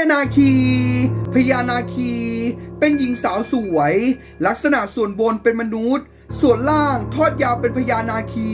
ม่นาคีพญานาคี เป็นหญิงสาวสวย ลักษณะส่วนบนเป็นมนุษย์ ส่วนล่างทอดยาวเป็นพญานาคี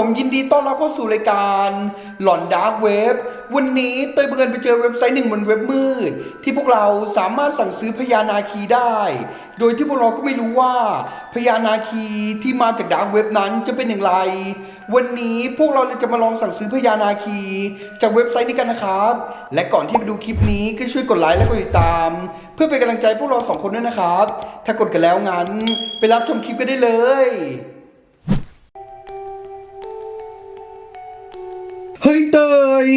ผมยินดีต้อนรับเข้าสู่รายการหลอนดาร์กเว็บวันนี้เตยเบิร์นไปเจอเว็บไซต์หนึ่งบนเว็บมืด ที่พวกเราสามารถสั่งซื้อพญานาคีได้ โดยที่พวกเราก็ไม่รู้ว่าพญานาคีที่มาจากดาร์กเว็บนั้นจะเป็นอย่างไร วันนี้พวกเราเลยจะมาลองสั่งซื้อพญานาคี จากเว็บไซต์นี้กันนะครับ และก่อนที่ไปดูคลิปนี้ก็ช่วยกดไลค์และกดติดตาม เพื่อเป็นกำลังใจพวกเราสองคนด้วยนะครับ ถ้ากดกันแล้วงั้น ไปรับชมคลิปกันได้เลย ฮ้ยเตย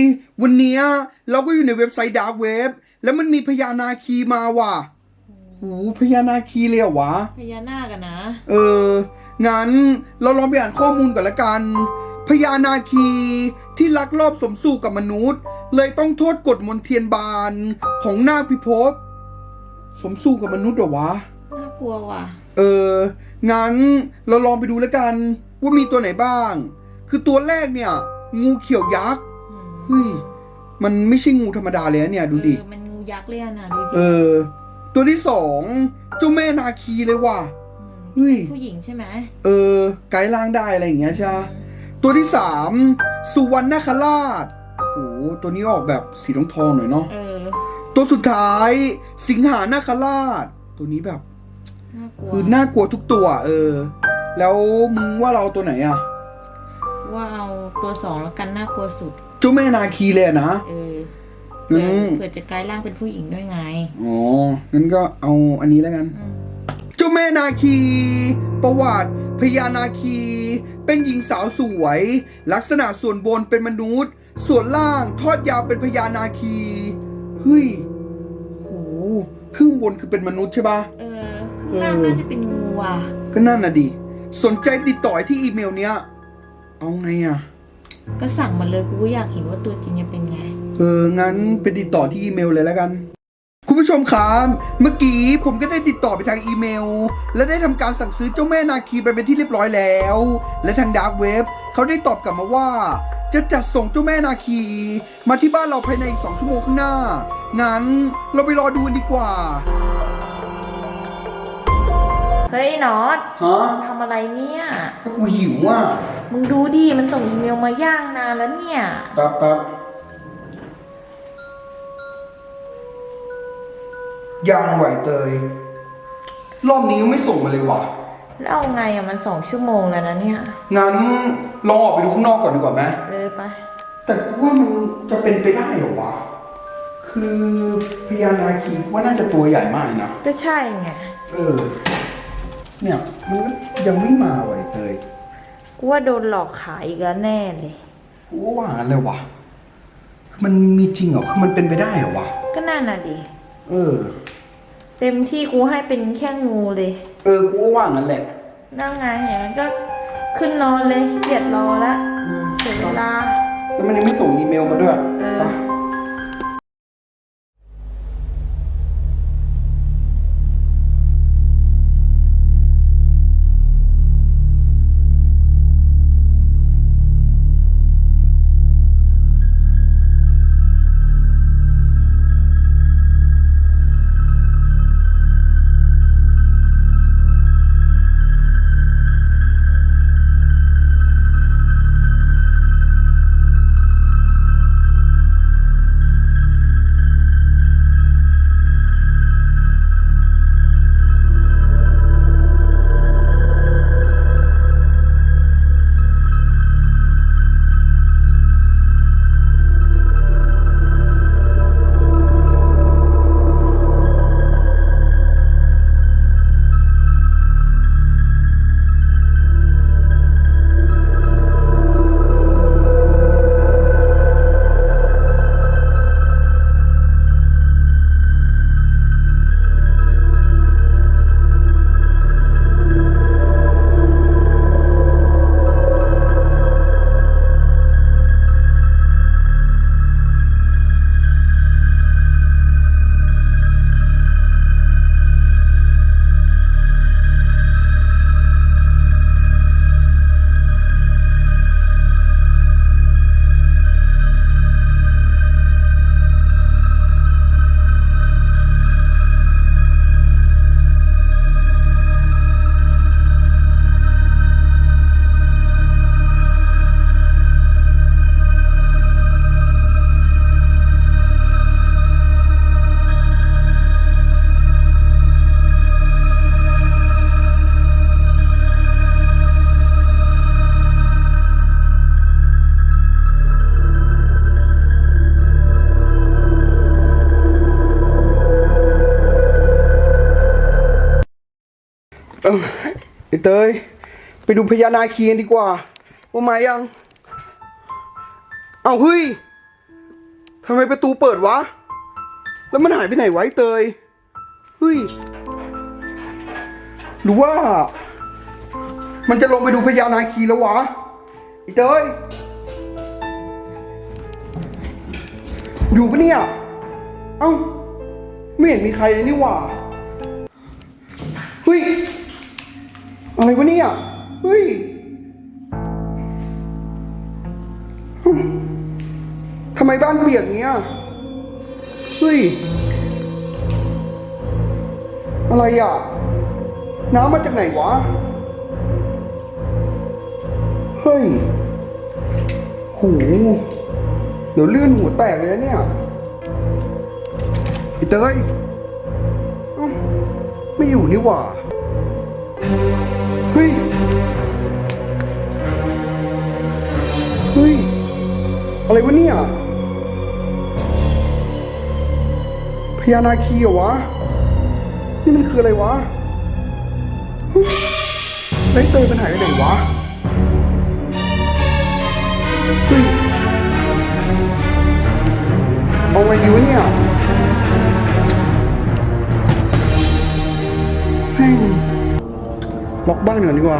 วันเนี้ยเราก็อยู่ในเว็บไซต์ดาร์กเว็บ แล้วมันมีพญานาคีมาว่ะหูพญานาคีเลยเหรอวะ พญานาคกันนะ เออ งั้นเราลองไปอ่านข้อมูลก่อนละกัน พญานาคีที่ลักลอบสมสู่กับมนุษย์ เลยต้องโทษกฎมนเทียนบานของนาคพิภพ สมสู่กับมนุษย์เหรอวะ น่ากลัวว่ะ เออ งั้นเราลองไปดูแล้วกัน ว่ามีตัวไหนบ้าง คือตัวแรกเนี่ย งูเขียวยักษ์เฮ้ยมันไม่ใช่งูธรรมดาเลยนะเนี่ยดูดิเออมันงูยักษ์เลยอะนะดูดิเออ ตัวที่สองเจ้าแม่นาคีเลยว่ะเฮ้ยผู้หญิงใช่ไหมเออ ไกด์ล่างได้อะไรอย่างเงี้ยใช่ปะตัวที่สามสุวรรณนาคราชโอ้โหตัวนี้ออกแบบสีทองทองๆหน่อยเนาะเออตัวสุดท้ายสิงหานาคราช ตัวนี้แบบน่ากลัวคือน่ากลัวทุกตัว เออ แล้วมึงว่าเราตัวไหนอะ ว่าเอาตัวสองแล้วกันน่ากลัวสุดเจ้าแม่นาคีเลยอะนะ เอออืเผื่อมเผื่อจะกลายร่างเป็นผู้หญิงด้วยไงอ๋อ งั้นก็เอาอันนี้แล้วกัน อืมเจ้าแม่นาคี ประวัติพญานาคี เป็นหญิงสาวสวย ลักษณะส่วนบนเป็นมนุษย์ ส่วนล่างทอดยาวเป็นพญานาคี เฮ้ยโหครึ่งบนคือเป็นมนุษย์ใช่ปะ เออข้างล่างเออ น่าจะเป็นงูว่ะก็นั่นน่ะดิ สนใจติดต่อที่อีเมลเนี้ย เอาไงอะ ก็สั่งมาเลยกูก็อยากเห็นว่าตัวจริงจะเป็นไง เออ งั้นไปติดต่อที่อีเมลเลยแล้วกัน คุณผู้ชมครับ เมื่อกี้ผมก็ได้ติดต่อไปทางอีเมล และได้ทำการสั่งซื้อเจ้าแม่นาคีไปเป็นที่เรียบร้อยแล้ว และทางดาร์กเว็บเขาได้ตอบกลับมาว่า จะจัดส่งเจ้าแม่นาคี มาที่บ้านเราภายในอีกสองชั่วโมงข้างหน้า งั้นเราไปรอดูกันดีกว่า เฮ้ยน็อตฮะ ทำอะไรเนี่ยก็กูหิวอะ มึงดูดิ มันส่งอีเมลมาย่างนานแล้วเนี่ย แป๊บแป๊บยังไหวเตย รอบนี้ยังไม่ส่งมาเลยว่ะ แล้วเอาไงอะมันสองชั่วโมงแล้วนะเนี่ย งั้นลองออกไปดูข้างนอกก่อนดีกว่าไหมเออไป แต่กูว่ามันจะเป็นไปได้เหรอวะ คือพญานาคีว่าน่าจะตัวใหญ่มากเลยนะ ก็ใช่ไง เออ เนี่ยมันยังไม่มาไหวะไอ้เตย กูว่าโดนหลอกขายอีกแล้วแน่เลย กูก็ว่างั้นเลยวะคือมันมีจริงเหรอคือมันเป็นไปได้เหรอวะ ก็น่าน่ะดิ เออ เต็มที่กูให้เป็นแค่งูเลย เออ กูก็ว่างั้นแหละ นั่งไงอย่างนั้นก็ขึ้นนอนเลยเกียดรอละเสียเวลา แล้วมันยังไม่ส่งอีเมลมาด้วยเออไปอไอเตย ไปดูพญานาคีกันดีกว่า ว่ามายัง เอาเฮ้ยทำไมประตูเปิดวะ แล้วมันหายไปไหนไวะไอเตย เฮ้ย หรือว่า มันจะลงไปดูพญานาคีแล้ววะไอเตย อยู่ปะเนี่ย เอ้า ไม่เห็นมีใครเลยนี่หว่า เฮ้ย อะไรวะเนี่ยเฮ้ยทำไมบ้านเปียกเงี้ยเฮ้ย อะไรอะ น้ำมาจากไหนวะ เฮ้ยโหเดี๋ยวเลื่อนหัวแตกเลยเนี่ยไอ้เตยเอ้าไม่อยู่นี่หว่า เฮ้ย เฮ้ย อะไรวะเนี่ย พญานาคีเหรอวะ นี่มันคืออะไรวะไอ้เตยมันหายไปไหนวะ เฮ้ย เอาไงดีวะเนี่ย ล็อกบ้านก่อนดีกว่า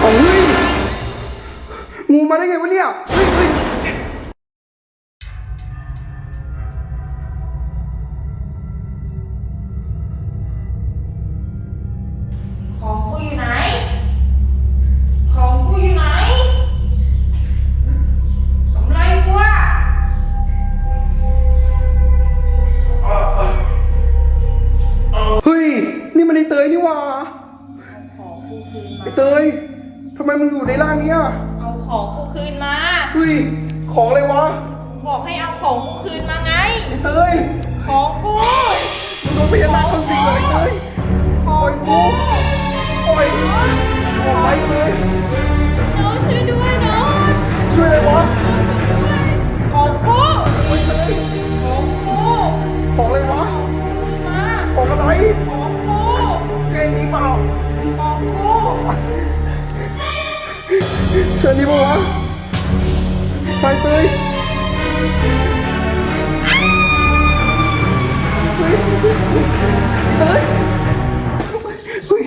เอาเฮ้ยงูมาได้ไงวะเนี่ย ย ของอะไรวะบอกให้เอาของกูคืนมาไง ไอเตยของกูมึงโดนพญานาคเข้าสิงเหรอไอเตยขปอล่องยกูกูปล่อยปล่อยเลยนอนช่วยด้วยนอนช่วยอะไรวะของกูไอเตยของกูของอะไรวะคืนมาของอะไรของกูแค่นี้เปล่าของกูเชิญนี้ปะวะ ไปเตยเฮ้ยเตยเฮ้ย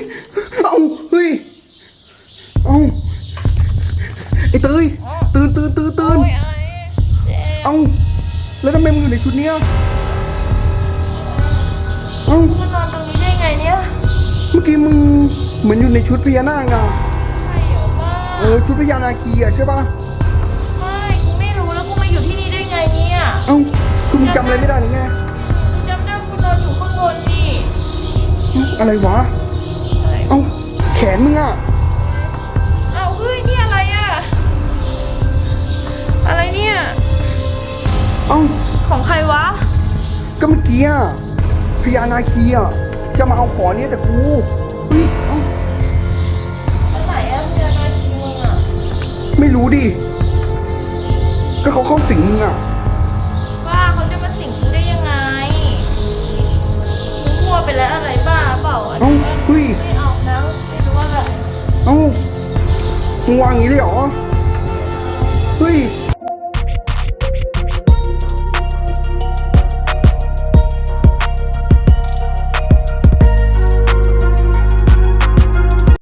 เอาเฮ้ยเอาไอ้เตยตื่นตื่นตื่นตื่นโอ้ยอะไรเอาแล้วทำไมมึงอยู่ในชุดเนี้ยเอ้ามานอนตรงนี้ได้ไงเนี่ยเมื่อกี้มึงเหมือนอยู่ในชุดพญานาคอะไม่เหรอป้าเออชุดพญานาคีอะใช่ปะ เนี่ยเอ้าคือมึงจำอะไรไม่ได้หรือไงกูจำได้กูนอนอยู่ข้างบนนี่เอ้าอะไรวะ อะไร เอ้าแขนมึงอะเอาเฮ้ย นี่อะไรอะ อะไรเนี่ย เอ้าของใครวะ ก็เมื่อกี้อะพญานาคีอะจะมาเอาขอเนี่ยแต่กูเฮ้ยเอ้าอันไหนอะเพื่อนนายคิงอะไม่รู้ดิก็เขาเข้าสิงมึงอะ ไปแล้วอะไรบ้าเปล่าอันเอ้านี้เฮ้ย ไม่ออกนะไม่รู้ว่าอะไรเอ้ามึงวางอย่างนี้เลยเหรอ เฮ้ย